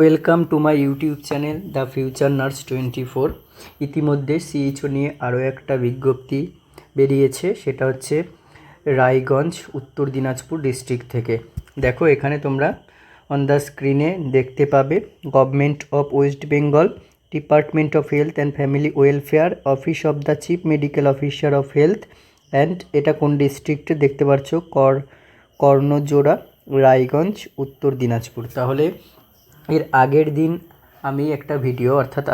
Welcome to my YouTube channel the future nurse twenty four ইতিমধ্যে CHO নিয়ে আরও একটা বিজ্ঞপ্তি বেরিয়েছে, সেটা হচ্ছে রায়গঞ্জ, উত্তর দিনাজপুর ডিস্ট্রিক্ট থেকে। দেখো, এখানে তোমরা অন দ্য স্ক্রিনে দেখতে পাবে government of West Bengal department of health and family welfare office of the chief medical officer of health and এটা কোন ডিস্ট্রিক্টে দেখতে পাচ্ছ কর, কর্ণজোড়া, রায়গঞ্জ, উত্তর দিনাজপুর। তাহলে এর আগের দিন আমি একটা ভিডিও, অর্থাৎ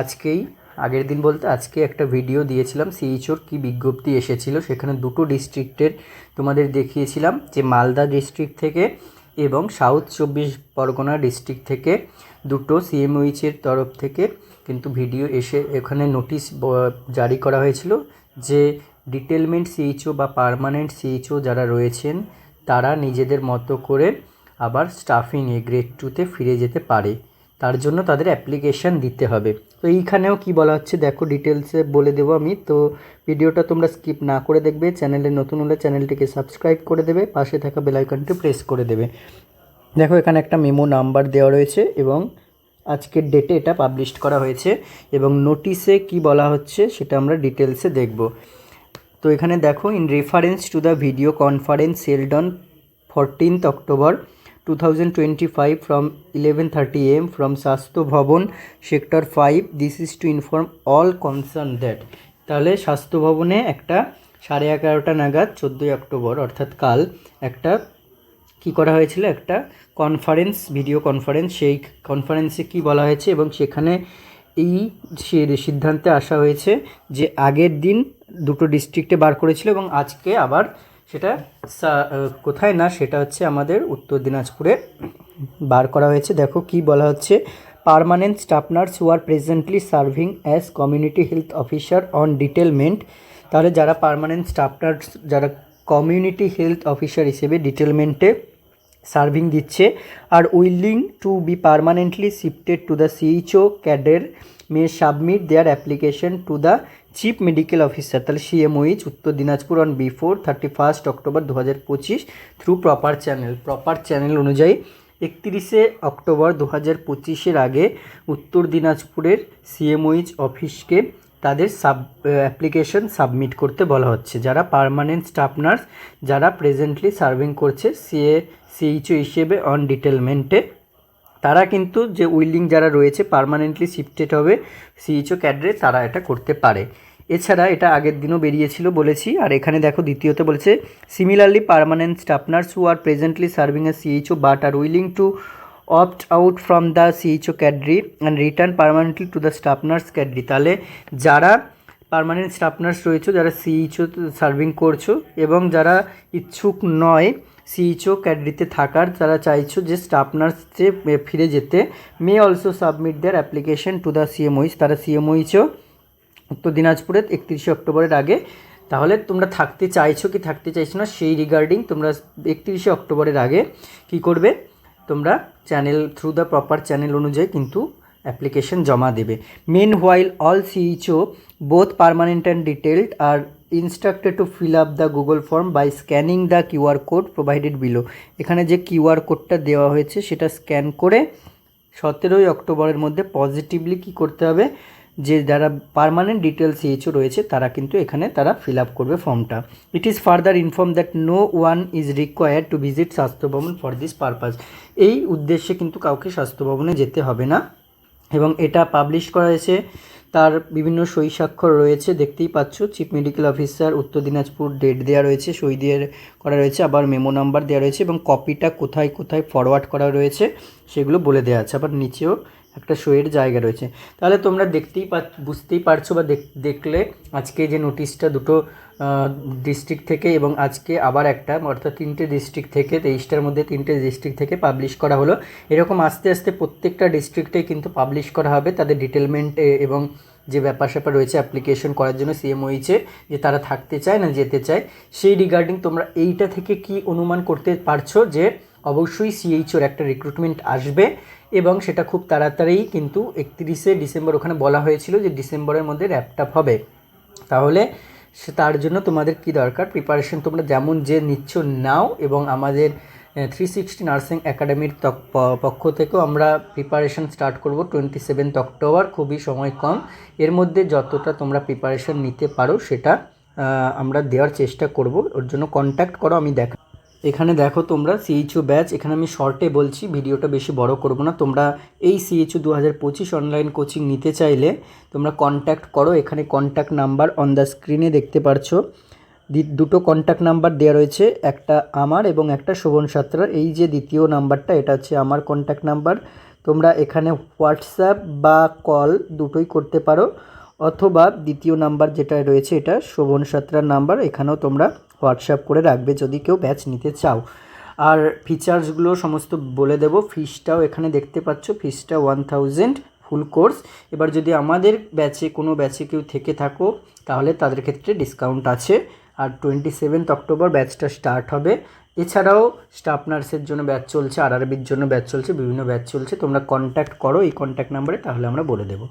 আজকেই, আগের দিন বলতে আজকে একটা ভিডিও দিয়েছিলাম সিইচওর কি বিজ্ঞপ্তি এসেছিল, সেখানে দুটো ডিস্ট্রিক্টের তোমাদের দেখিয়েছিলাম, যে মালদা ডিস্ট্রিক্ট থেকে এবং সাউথ চব্বিশ পরগনা ডিস্ট্রিক্ট থেকে দুটো সিএমওইচের তরফ থেকে কিন্তু ভিডিও এসে, এখানে নোটিশ জারি করা হয়েছিল যে ডিটেলমেন্ট সিইচও বা পার্মানেন্ট সিইচও যারা রয়েছেন, তারা নিজেদের মতো করে আবার স্টাফিংয়ে গ্রেড টুতে ফিরে যেতে পারে। তার জন্য তাদের অ্যাপ্লিকেশান দিতে হবে। তো এইখানেও কি বলা হচ্ছে? দেখো ডিটেলসে বলে দেবো আমি। তো ভিডিওটা তোমরা স্কিপ না করে দেখবে। চ্যানেলে নতুন হলে চ্যানেলটিকে সাবস্ক্রাইব করে দেবে। পাশে থাকা বেলাইকনটি প্রেস করে দেবে। দেখো এখানে একটা মেমো নাম্বার দেওয়া রয়েছে এবং আজকের ডেটে এটা পাবলিশ করা হয়েছে এবং নোটিশে কি বলা হচ্ছে সেটা আমরা ডিটেলসে দেখব। তো এখানে দেখো in reference to the video conference held on fourteenth October two thousand twenty five from eleven thirty AM from Swasthya Bhawan sector five this is to inform all concern that তাহলে স্বাস্থ্য ভবনে একটা সাড়ে এগারোটা নাগাদ চোদ্দোই অক্টোবর, অর্থাৎ কাল, একটা কি করা হয়েছিল? একটা কনফারেন্স ভিডিও কনফারেন্স সেই কনফারেন্সে কি বলা হয়েছে এবং সেখানে এই সিদ্ধান্তে আসা হয়েছে যে আগের দিন দুটো ডিস্ট্রিক্টে বার করেছিল এবং আজকে আবার সেটা কোথায় না, সেটা হচ্ছে আমাদের উত্তর দিনাজপুরে বার করা হয়েছে। দেখো কি বলা হচ্ছে permanent staff nurse who are presently serving as community health officer on detailment তাহলে যারা পারমানেন্ট স্টাফ নার্স যারা কমিউনিটি হেলথ অফিসার হিসেবে ডিটেলমেন্টে সার্ভিং দিচ্ছে। আর willing to be permanently shifted to the CHO cadre may submit their application to the chief medical officer. তাহলে CMOH Uttar Dinajpur on before thirty first October দু হাজার পঁচিশ through proper channel proper channel অনুযায়ী একত্রিশে October দু হাজার পঁচিশের আগে উত্তর দিনাজপুরের সিএমওইচ অফিসকে তাদের সাব অ্যাপ্লিকেশন সাবমিট করতে বলা হচ্ছে। যারা পারমানেন্ট স্টাফ নার্স যারা প্রেজেন্টলি সার্ভিং করছে সিএ সিইচও হিসেবে অন ডিটেলমেন্টে তারা কিন্তু যে উইলিং যারা রয়েছে পারমানেন্টলি শিফটেড হবে সিইচও ক্যাডরে তারা এটা করতে পারে। এছাড়া এটা আগের দিনও বেরিয়েছিল বলেছি, আর এখানে দেখো দ্বিতীয়তে বলেছে similarly permanent staff nurse who are presently serving a CHO but are willing to opt out from the CHO cadre and return permanently to the staff nurse cadre তাহলে যারা পার্মানেন্ট স্টাফনার্স রয়েছে, যারা সিইচও সার্ভিং করছ এবং যারা ইচ্ছুক নয় সিইচও ক্যাডরিতে থাকার, তারা চাইছো যে স্টাফ নার্সে ফিরে যেতে। May also submit their application to the CMOH তারা সিএমওইচও উত্তর দিনাজপুরে একত্রিশে অক্টোবরের আগে। তাহলে তোমরা থাকতে চাইছো কি থাকতে চাইছো না, সেই রিগার্ডিং তোমরা একত্রিশে অক্টোবরের আগে কি করবে? তোমরা channel through the proper channel অনুযায়ী কিন্তু অ্যাপ্লিকেশন জমা দেবে। Meanwhile all CHO both permanent and detailed are instructed to fill up the Google form by scanning the QR code provided below এখানে যে কিউআর কোডটা দেওয়া হয়েছে, সেটা স্ক্যান করে সতেরোই অক্টোবরের মধ্যে পজিটিভলি কি করতে হবে? যে যারা পার্মানেন্ট ডিটেলস সিএইচও রয়েছে, তারা কিন্তু এখানে তারা ফিল আপ করবে ফর্মটা it is further inform that no one is required to visit Swasthya Bhawan for this purpose এই উদ্দেশ্যে কিন্তু কাউকে স্বাস্থ্য ভবনে যেতে হবে না। এবং এটা পাবলিশ করা হয়েছে। তার বিভিন্ন সই স্বাক্ষর রয়েছে, দেখতেই পাচ্ছ। চিফ মেডিকেল অফিসার উত্তর দিনাজপুর ডেট দেওয়া রয়েছে, সই দিয়ে করা রয়েছে, আবার মেমো নাম্বার দেওয়া রয়েছে এবং কপিটা কোথায় কোথায় ফরওয়ার্ড করা রয়েছে, সেগুলো বলে দেওয়া আছে। আবার নিচেও একটা শোয়ের জায়গা রয়েছে। তাহলে তোমরা দেখতেই পা, বুঝতেই পারছ বা দেখ- দেখলে আজকে যে নোটিশটা দুটো ডিস্ট্রিক্ট থেকে এবং আজকে আবার একটা, অর্থাৎ তিনটে ডিস্ট্রিক্ট থেকে, তেইশটার মধ্যে তিনটে ডিস্ট্রিক্ট থেকে পাবলিশ করা হলো। এরকম আস্তে আস্তে প্রত্যেকটা ডিস্ট্রিক্টে কিন্তু পাবলিশ করা হবে। তাদের ডিটেলমেন্ট এবং যে ব্যাপার স্যাপার রয়েছে অ্যাপ্লিকেশন করার জন্য সিএমওইচে যে তারা থাকতে চায় না যেতে চায়, সেই রিগার্ডিং তোমরা এইটা থেকে কি অনুমান করতে পারছ যে অবশ্যই সিএইচওর একটা রিক্রুটমেন্ট আসবে এবং সেটা খুব তাড়াতাড়ি কিন্তু একত্রিশে ডিসেম্বর ওখানে বলা হয়েছিল যে ডিসেম্বরের মধ্যে র্যাপটাপ হবে। তাহলে সে তার জন্য তোমাদের কি দরকার? প্রিপারেশন তোমরা যেমন যে নিচ্ছ নাও এবং আমাদের থ্রি সিক্সটি নার্সিং একাডেমির পক্ষ থেকেও আমরা প্রিপারেশন স্টার্ট করব টোয়েন্টি সেভেন্থ অক্টোবর খুবই সময় কম। এর মধ্যে যতটা তোমরা প্রিপারেশন নিতে পারো সেটা আমরা দেওয়ার চেষ্টা করব। ওর জন্য কন্ট্যাক্ট করো, আমি দেখা এখানে দেখো তোমরা সিএইচও ব্যাচ এখানে আমি শর্টে বলছি, ভিডিওটা বেশি বড় করব না। তোমরা এই সিএইচও দু হাজার পঁচিশ অনলাইন কোচিং নিতে চাইলে তোমরা কন্ট্যাক্ট করো, এখানে কন্ট্যাক্ট নাম্বার অন দ্য স্ক্রিনে দেখতে পারছ। দুটো কন্ট্যাক্ট নাম্বার দেওয়া রয়েছে, একটা আমার এবং একটা শোভন সাত্রার। এই যে দ্বিতীয় নাম্বারটা এটা হচ্ছে আমার কন্ট্যাক্ট নাম্বার তোমরা এখানে হোয়াটসঅ্যাপ বা কল দুটোই করতে পারো, অথবা দ্বিতীয় নাম্বার যেটা রয়েছে, এটা শোভন সাত্রার নাম্বার এখানেও তোমরা হোয়াটসঅ্যাপ করে রাখবে যদি কেউ ব্যাচ নিতে চাও। আর ফিচার্সগুলো সমস্ত বলে দেবো। ফিসটাও এখানে দেখতে পাচ্ছ। ফিসটা ওয়ান থাউজেন্ড ফুল কোর্স এবার যদি আমাদের ব্যাচে কোনো ব্যাচে কেউ থেকে থাকো, তাহলে তাদের ক্ষেত্রে ডিসকাউন্ট আছে। আর টোয়েন্টি সেভেন্থ অক্টোবর ব্যাচটা স্টার্ট হবে। এছাড়াও স্টাফ নার্সের জন্য ব্যাচ চলছে আর আরবির জন্য ব্যাচ চলছে, বিভিন্ন ব্যাচ চলছে। তোমরা কন্ট্যাক্ট করো, এই কন্ট্যাক্ট নাম্বারে তাহলে আমরা বলে দেবো।